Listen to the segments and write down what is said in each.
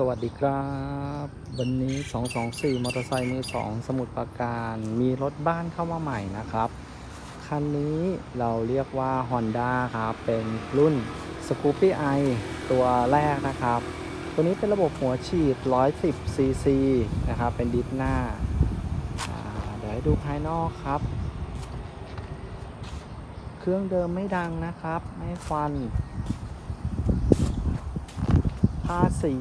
สวัสดีครับ วันนี้ 224 มอเตอร์ไซค์มือ 2 สมุดปราการ มีรถบ้านเข้ามาใหม่นะครับ คันนี้เราเรียกว่า Honda ครับ เป็นรุ่น Scoopy i ตัวแรกนะครับ ตัวนี้เป็นระบบหัวฉีด 110 cc นะครับ เป็นดิฟหน้า เดี๋ยวให้ดูภายนอกครับ เครื่องเดิมไม่ดังนะครับ ไม่ควัน ภาษี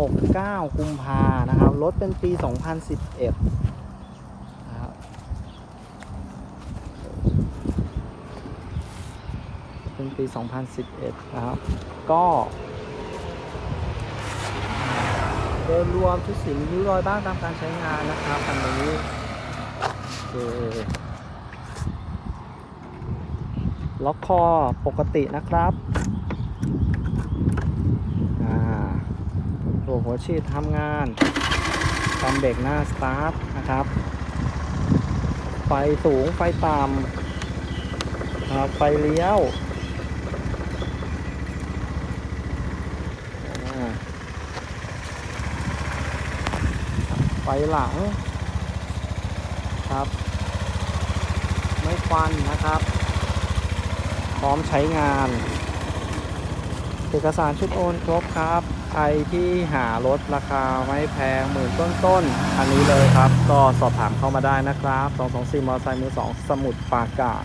69 กุมภานะครับ รถเป็นปี 2011 นะครับ เป็นปี 2011 นะครับ ก็โดยรวมชุดสีมีริ้วรอยบ้างตามการใช้งานนะครับคันนี้โอเคล็อกคอปกตินะครับ อ่า ตัวหัวฉีดทำงานตามเบรกหน้าสตาร์ทนะครับ ไฟสูงไฟต่ำนะครับไฟเลี้ยวไฟหลังครับ ไม่ควันนะครับ พร้อมใช้งาน เอกสารชุดโอนครบครับ ใครที่หารถราคาไม่แพงหมื่นต้นๆอันนี้เลยครับ ก็สอบถามเข้ามาได้นะครับ 224 มอเตอร์ไซค์มือ 2 สมุดปราการ